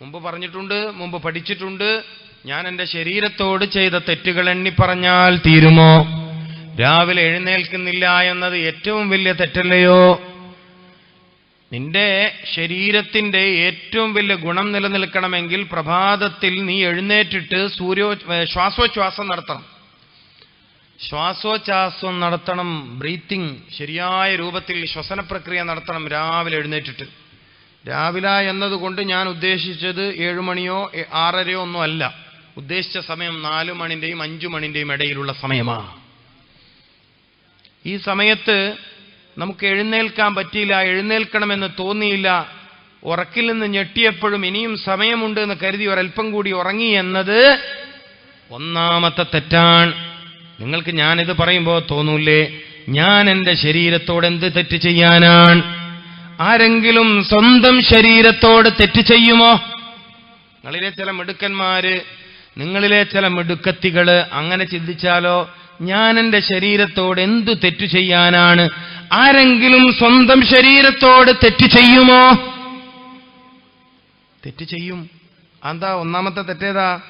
മുമ്പ് പറഞ്ഞിട്ടുണ്ട് മുമ്പ് പഠിച്ചിട്ടുണ്ട്. ഞാൻ എന്റെ ശരീരത്തോട് ചെയ്ത തെറ്റുകൾ എണ്ണി പറഞ്ഞാൽ തീരുമോ? രാവിലെ എഴുന്നേൽക്കുന്നില്ല എന്നത് ഏറ്റവും വലിയ തെറ്റല്ലയോ? നിന്റെ ശരീരത്തിന്റെ ഏറ്റവും വലിയ ഗുണം നിലനിൽക്കണമെങ്കിൽ പ്രഭാതത്തിൽ നീ എഴുന്നേറ്റിട്ട് സൂര്യോ ശ്വാസോച്ഛ്വാസം നടത്തണം. ശ്വാസോച്ഛ്വാസം നടത്തണം ബ്രീത്തിങ് ശരിയായ രൂപത്തിൽ ശ്വസന പ്രക്രിയ നടത്തണം രാവിലെ എഴുന്നേറ്റിട്ട്. രാവിലെ എന്നതുകൊണ്ട് ഞാൻ ഉദ്ദേശിച്ചത് ഏഴു മണിയോ എ- ആറരയോ ഒന്നും അല്ല. ഉദ്ദേശിച്ച സമയം നാലു മണിന്റെയും അഞ്ചു മണിന്റെയും ഇടയിലുള്ള സമയമാണ് ഈ സമയത്ത് നമുക്ക് എഴുന്നേൽക്കാൻ പറ്റിയില്ല എഴുന്നേൽക്കണമെന്ന് തോന്നിയില്ല. ഉറക്കിൽ നിന്ന് ഞെട്ടിയപ്പോഴും ഇനിയും സമയമുണ്ട് എന്ന് കരുതി ഒരൽപ്പം കൂടി ഉറങ്ങി എന്നത് ഒന്നാമത്തെ തെറ്റാണ്. നിങ്ങൾക്ക് ഞാനിത് പറയുമ്പോൾ തോന്നൂലേ ഞാൻ എന്റെ ശരീരത്തോട് എന്ത് തെറ്റ് ചെയ്യാനാണ്? ആരെങ്കിലും സ്വന്തം ശരീരത്തോട് തെറ്റ് ചെയ്യുമോ? നിങ്ങളിലെ ചില മിടുക്കന്മാര് നിങ്ങളിലെ ചില മിടുക്കത്തികൾ അങ്ങനെ ചിന്തിച്ചാലോ ഞാൻ എന്റെ ശരീരത്തോട് എന്തു തെറ്റു ചെയ്യാനാണ്? ആരെങ്കിലും സ്വന്തം ശരീരത്തോട് തെറ്റ് ചെയ്യുമോ? തെറ്റ് ചെയ്യും. എന്താ ഒന്നാമത്തെ തെറ്റേതാ?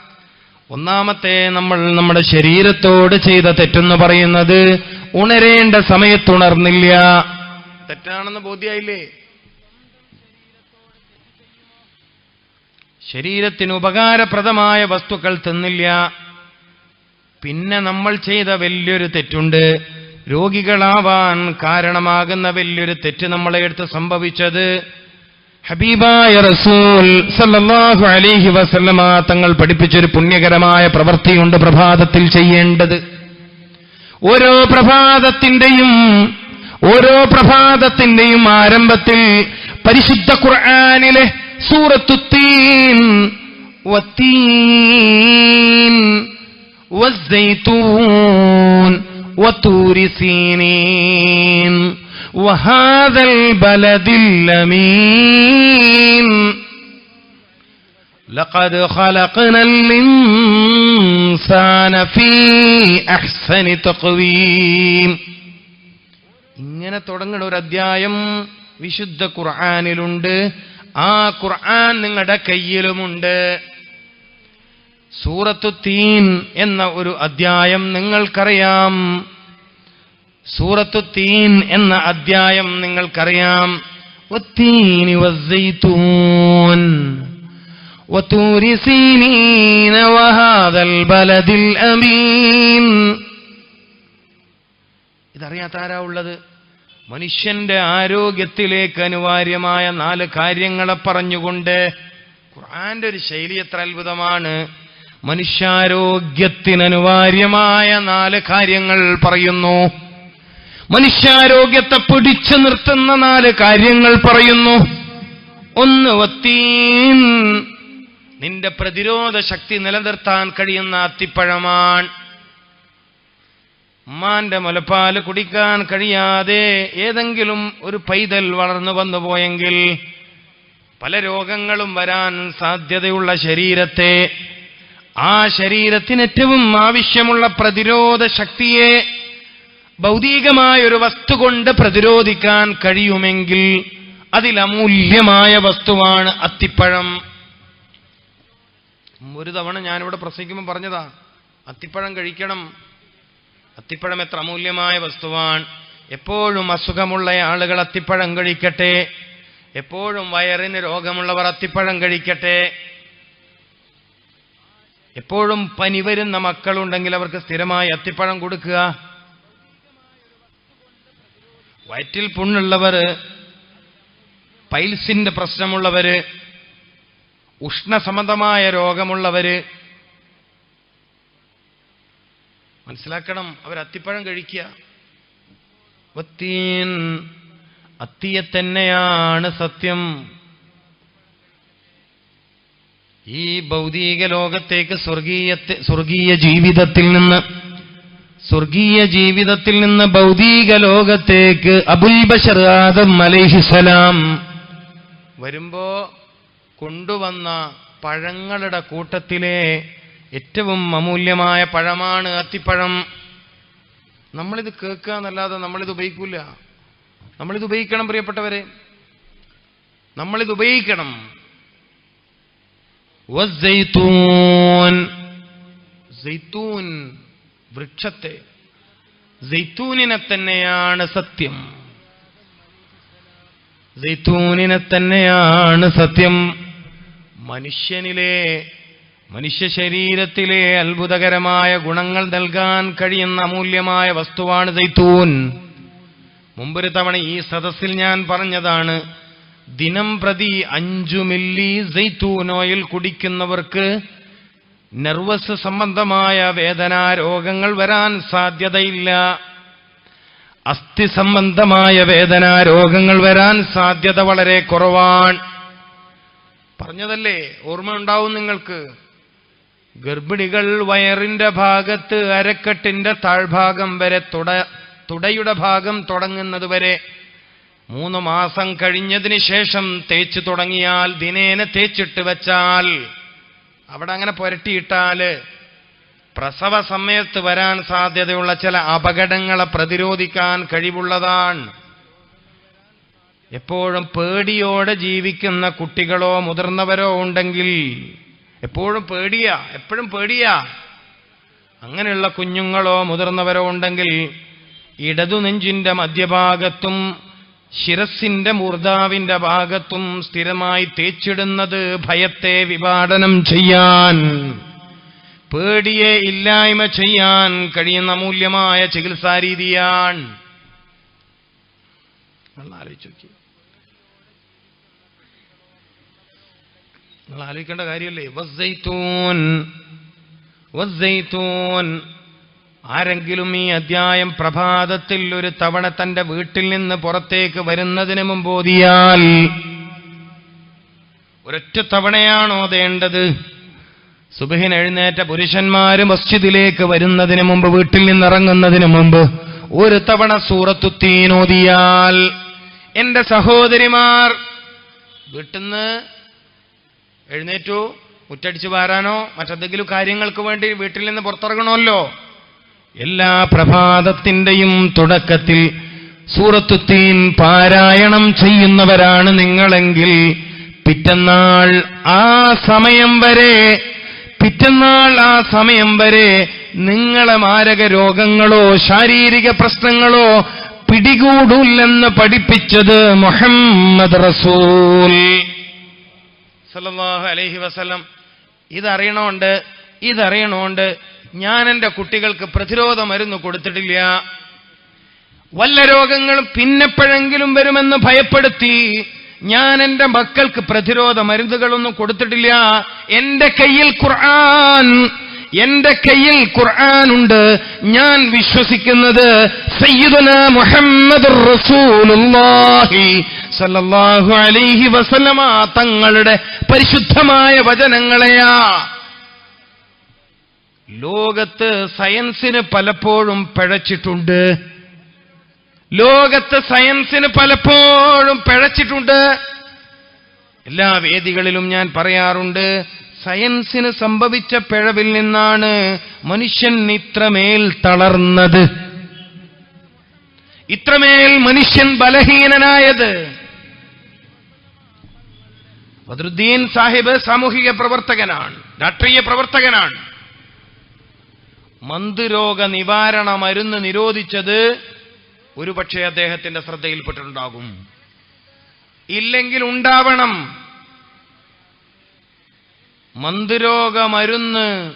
ഒന്നാമത്തെ നമ്മൾ നമ്മുടെ ശരീരത്തോട് ചെയ്ത തെറ്റെന്ന് പറയുന്നത് ഉണരേണ്ട സമയത്തുണർന്നില്ല. തെറ്റാണെന്ന് ബോധ്യായില്ലേ? ശരീരത്തിന് ഉപകാരപ്രദമായ വസ്തുക്കൾ തിന്നില്ല. പിന്നെ നമ്മൾ ചെയ്ത വലിയൊരു തെറ്റുണ്ട്. രോഗികളാവാൻ കാരണമാകുന്ന വലിയൊരു തെറ്റ് നമ്മളെ എടുത്ത് സംഭവിച്ചത് ഹബീബായ റസൂൽ സല്ലാഹു അലിഹി വസല്ലമ തങ്ങൾ പഠിപ്പിച്ചൊരു പുണ്യകരമായ പ്രവൃത്തിയുണ്ട് പ്രഭാതത്തിൽ ചെയ്യേണ്ടത്. ഓരോ പ്രഭാതത്തിന്റെയും ഓരോ പ്രഭാതത്തിന്റെയും ആരംഭത്തിൽ പരിശുദ്ധ ഖുർആനിലെ സൂറത്തുത്തീൻ വത്തീൻ والزيتون وطور سينين وهذا البلد الأمين لقد خلقنا الإنسان في أحسن تقويم ഇങ്ങനെ തുടങ്ങുന്ന ഒരു അധ്യായം വിശുദ്ധ ഖുർആാനിലുണ്ട് ആ ഖുർആൻ നിങ്ങളുടെ കയ്യിലുമുണ്ട് സൂറത്തു തീൻ എന്ന ഒരു അധ്യായം നിങ്ങൾക്കറിയാം സൂറത്തു തീൻ എന്ന അധ്യായം നിങ്ങൾക്കറിയാം والتين والزيتون وطور سينين وهذا البلد الأمين ഇതറിയാത്ത ആരാ ഉള്ളത് മനുഷ്യന്റെ ആരോഗ്യത്തിലേക്ക് അനിവാര്യമായ നാല് കാര്യങ്ങളെ പറഞ്ഞുകൊണ്ട് ഖുർആന്റെ ഒരു ശൈലി എത്ര അത്ഭുതമാണ്. മനുഷ്യാരോഗ്യത്തിനനുവാര്യമായ നാല് കാര്യങ്ങൾ പറയുന്നു. മനുഷ്യാരോഗ്യത്തെ പിടിച്ചു നിർത്തുന്ന നാല് കാര്യങ്ങൾ പറയുന്നു. ഒന്ന് വത്തീൻ. നിന്റെ പ്രതിരോധ ശക്തി നിലനിർത്താൻ കഴിയുന്ന അത്തിപ്പഴമാണ്. ഉമ്മാന്റെ മുലപ്പാൽ കുടിക്കാൻ കഴിയാതെ ഏതെങ്കിലും ഒരു പൈതൽ വളർന്നു വന്നു പോയെങ്കിൽ പല രോഗങ്ങളും വരാൻ സാധ്യതയുള്ള ശരീരത്തെ ആ ശരീരത്തിന് ഏറ്റവും ആവശ്യമുള്ള പ്രതിരോധ ശക്തിയെ ഭൗതികമായ ഒരു വസ്തു കൊണ്ട് പ്രതിരോധിക്കാൻ കഴിയുമെങ്കിൽ അതിലമൂല്യമായ വസ്തുവാണ് അത്തിപ്പഴം. ഒരു തവണ ഞാനിവിടെ പ്രസംഗിക്കുമ്പോൾ പറഞ്ഞതാ അത്തിപ്പഴം കഴിക്കണം. അത്തിപ്പഴം എത്ര അമൂല്യമായ വസ്തുവാണ്. എപ്പോഴും അസുഖമുള്ള ആളുകൾ അത്തിപ്പഴം കഴിക്കട്ടെ. എപ്പോഴും വയറിന് രോഗമുള്ളവർ അത്തിപ്പഴം കഴിക്കട്ടെ. എപ്പോഴും പനി വരുന്ന മക്കളുണ്ടെങ്കിൽ അവർക്ക് സ്ഥിരമായി അത്തിപ്പഴം കൊടുക്കുക. വയറ്റിൽ പുണ്ണുള്ളവർ പൈൽസിന്റെ പ്രശ്നമുള്ളവര് ഉഷ്ണസംബന്ധമായ രോഗമുള്ളവര് മനസ്സിലാക്കണം. അവർ അത്തിപ്പഴം കഴിക്കുക. വത്തീൻ അത്തിയെ തന്നെയാണ് സത്യം. ഈ ഭൗതിക ലോകത്തേക്ക് സ്വർഗീയ സ്വർഗീയ ജീവിതത്തിൽ നിന്ന് സ്വർഗീയ ജീവിതത്തിൽ നിന്ന് ഭൗതിക ലോകത്തേക്ക് അബുൽ ബഷർ അലൈഹിസലാം വരുമ്പോ കൊണ്ടുവന്ന പഴങ്ങളുടെ കൂട്ടത്തിലെ ഏറ്റവും അമൂല്യമായ പഴമാണ് അത്തിപ്പഴം. നമ്മളിത് കേൾക്കുക എന്നല്ലാതെ നമ്മളിത് ഉപയോഗിക്കൂല. നമ്മളിത് ഉപയോഗിക്കണം പ്രിയപ്പെട്ടവരെ. നമ്മളിത് ഉപയോഗിക്കണം. വൃക്ഷത്തെ. സൈത്തൂനിനെ തന്നെയാണ് സത്യം. സൈത്തൂനിനെ തന്നെയാണ് സത്യം. മനുഷ്യനിലെ മനുഷ്യ ശരീരത്തിലെ അത്ഭുതകരമായ ഗുണങ്ങൾ നൽകാൻ കഴിയുന്ന അമൂല്യമായ വസ്തുവാണ് ദൈത്തൂൻ മുമ്പൊരു തവണ ഈ സദസ്സിൽ ഞാൻ പറഞ്ഞതാണ് ദിനം പ്രതി അഞ്ചു മില്ലി സൈത്തൂൻ ഓയിൽ കുടിക്കുന്നവർക്ക് നെർവസ് സംബന്ധമായ വേദനാ രോഗങ്ങൾ വരാൻ സാധ്യതയില്ല. അസ്ഥി സംബന്ധമായ വേദനാ രോഗങ്ങൾ വരാൻ സാധ്യത വളരെ കുറവാണ്. പറഞ്ഞതല്ലേ? ഓർമ്മ ഉണ്ടാവും നിങ്ങൾക്ക്? ഗർഭിണികൾ വയറിന്റെ ഭാഗത്ത് അരക്കെട്ടിന്റെ താഴ്ഭാഗം വരെ തുട തുടയുടെ ഭാഗം തുടങ്ങുന്നത് വരെ മൂന്ന് മാസം കഴിഞ്ഞതിന് ശേഷം തേച്ചു തുടങ്ങിയാൽ ദിനേന തേച്ചിട്ട് വച്ചാൽ അവിടെ അങ്ങനെ പുരട്ടിയിട്ടാൽ പ്രസവ സമയത്ത് വരാൻ സാധ്യതയുള്ള ചില അപകടങ്ങളെ പ്രതിരോധിക്കാൻ കഴിവുള്ളതാണ്. എപ്പോഴും പേടിയോടെ ജീവിക്കുന്ന കുട്ടികളോ മുതിർന്നവരോ ഉണ്ടെങ്കിൽ എപ്പോഴും പേടിയാ എപ്പോഴും പേടിയാ. അങ്ങനെയുള്ള കുഞ്ഞുങ്ങളോ മുതിർന്നവരോ ഉണ്ടെങ്കിൽ ഇടതു നെഞ്ചിന്റെ മധ്യഭാഗത്തും ശിരസിന്റെ മൂർധാവിന്റെ ഭാഗത്തും സ്ഥിരമായി തേച്ചിടുന്നത് ഭയത്തെ വിവാടനം ചെയ്യാൻ പേടിയെ ഇല്ലായ്മ ചെയ്യാൻ കഴിയുന്ന അമൂല്യമായ ചികിത്സാരീതിയാണ് ആലോചിച്ചു നോക്കി നിങ്ങൾ ആലോചിക്കേണ്ട കാര്യമല്ലേ? വസ്സൈത്തൂൻ ആരെങ്കിലും ഈ അധ്യായം പ്രഭാതത്തിൽ ഒരു തവണ തന്റെ വീട്ടിൽ നിന്ന് പുറത്തേക്ക് വരുന്നതിന് മുമ്പ് ഓതിയാൽ ഒരൊറ്റ തവണയാണോ ഓതേണ്ടത്? സുബഹിൻ എഴുന്നേറ്റ പുരുഷന്മാര് മസ്ജിദിലേക്ക് വരുന്നതിന് മുമ്പ് വീട്ടിൽ നിന്ന് നിന്നിറങ്ങുന്നതിന് മുമ്പ് ഒരു തവണ സൂറത്തുത്തീനോതിയാൽ എന്റെ സഹോദരിമാർ വീട്ടിന്ന് എഴുന്നേറ്റു മുറ്റടിച്ചു വാരാനോ മറ്റെന്തെങ്കിലും കാര്യങ്ങൾക്ക് വേണ്ടി വീട്ടിൽ നിന്ന് പുറത്തിറങ്ങണമല്ലോ. എല്ലാ പ്രഭാതത്തിന്റെയും തുടക്കത്തിൽ സൂറത്തുത്തീൻ പാരായണം ചെയ്യുന്നവരാണ് നിങ്ങളെങ്കിൽ പിറ്റന്നാൾ ആ സമയം വരെ പിറ്റന്നാൾ ആ സമയം വരെ നിങ്ങളെ മാരക രോഗങ്ങളോ ശാരീരിക പ്രശ്നങ്ങളോ പിടികൂടൂല്ലെന്ന് പഠിപ്പിച്ചത് മുഹമ്മദ് റസൂൽ. സല്ലല്ലാഹു അലൈഹി വസ്ലം ഇതറിയണോണ്ട് ഇതറിയണോണ്ട് ഞാൻ എന്റെ കുട്ടികൾക്ക് പ്രതിരോധ മരുന്ന് കൊടുത്തിട്ടില്ല. വല്ല രോഗങ്ങളും പിന്നെപ്പോഴെങ്കിലും വരുമെന്ന് ഭയപ്പെടുത്തി ഞാൻ എന്റെ മക്കൾക്ക് പ്രതിരോധ മരുന്നുകളൊന്നും കൊടുത്തിട്ടില്ല. എന്റെ കയ്യിൽ ഖുർആൻ എന്റെ കയ്യിൽ ഖുർആൻ ഉണ്ട്. ഞാൻ വിശ്വസിക്കുന്നത് സയ്യിദുന മുഹമ്മദ് റസൂലുള്ളാഹി സല്ലല്ലാഹു അലൈഹി വസല്ലമ തങ്ങളുടെ പരിശുദ്ധമായ വചനങ്ങളെയാ. ലോകത്ത് സയൻസിന് പലപ്പോഴും പിഴച്ചിട്ടുണ്ട്. ലോകത്ത് സയൻസിന് പലപ്പോഴും പിഴച്ചിട്ടുണ്ട്. എല്ലാ വേദികളിലും ഞാൻ പറയാറുണ്ട് സയൻസിന് സംഭവിച്ച പിഴവിൽ നിന്നാണ് മനുഷ്യൻ ഇത്രമേൽ തളർന്നത്. ഇത്രമേൽ മനുഷ്യൻ ബലഹീനനായത്. ബദ്രുദ്ദീൻ സാഹിബ് സാമൂഹിക പ്രവർത്തകനാണ് രാഷ്ട്രീയ പ്രവർത്തകനാണ്. മന്ദരോഗ നിവാരണ മരുന്ന് നിരോധിച്ചത് ഒരുപക്ഷെ അദ്ദേഹത്തിന്റെ ശ്രദ്ധയിൽപ്പെട്ടിട്ടുണ്ടാകും. ഇല്ലെങ്കിൽ ഉണ്ടാവണം. മന്ദരോഗ മരുന്ന്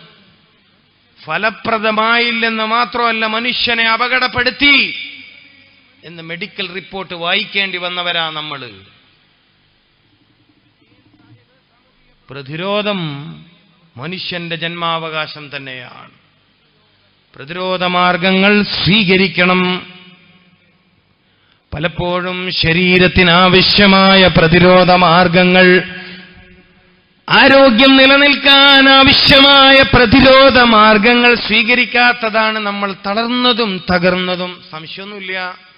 ഫലപ്രദമായില്ലെന്ന് മാത്രമല്ല മനുഷ്യനെ അപകടപ്പെടുത്തി എന്ന് മെഡിക്കൽ റിപ്പോർട്ട് വായിക്കേണ്ടി വന്നവരാ നമ്മൾ പ്രതിരോധം മനുഷ്യന്റെ ജന്മാവകാശം തന്നെയാണ്. പ്രതിരോധ മാർഗങ്ങൾ സ്വീകരിക്കണം. പലപ്പോഴും ശരീരത്തിനാവശ്യമായ പ്രതിരോധ മാർഗങ്ങൾ ആരോഗ്യം നിലനിൽക്കാൻ ആവശ്യമായ പ്രതിരോധ മാർഗങ്ങൾ സ്വീകരിക്കാത്തതാണ് നമ്മൾ തളർന്നതും തകർന്നതും. സംശയമൊന്നുമില്ല.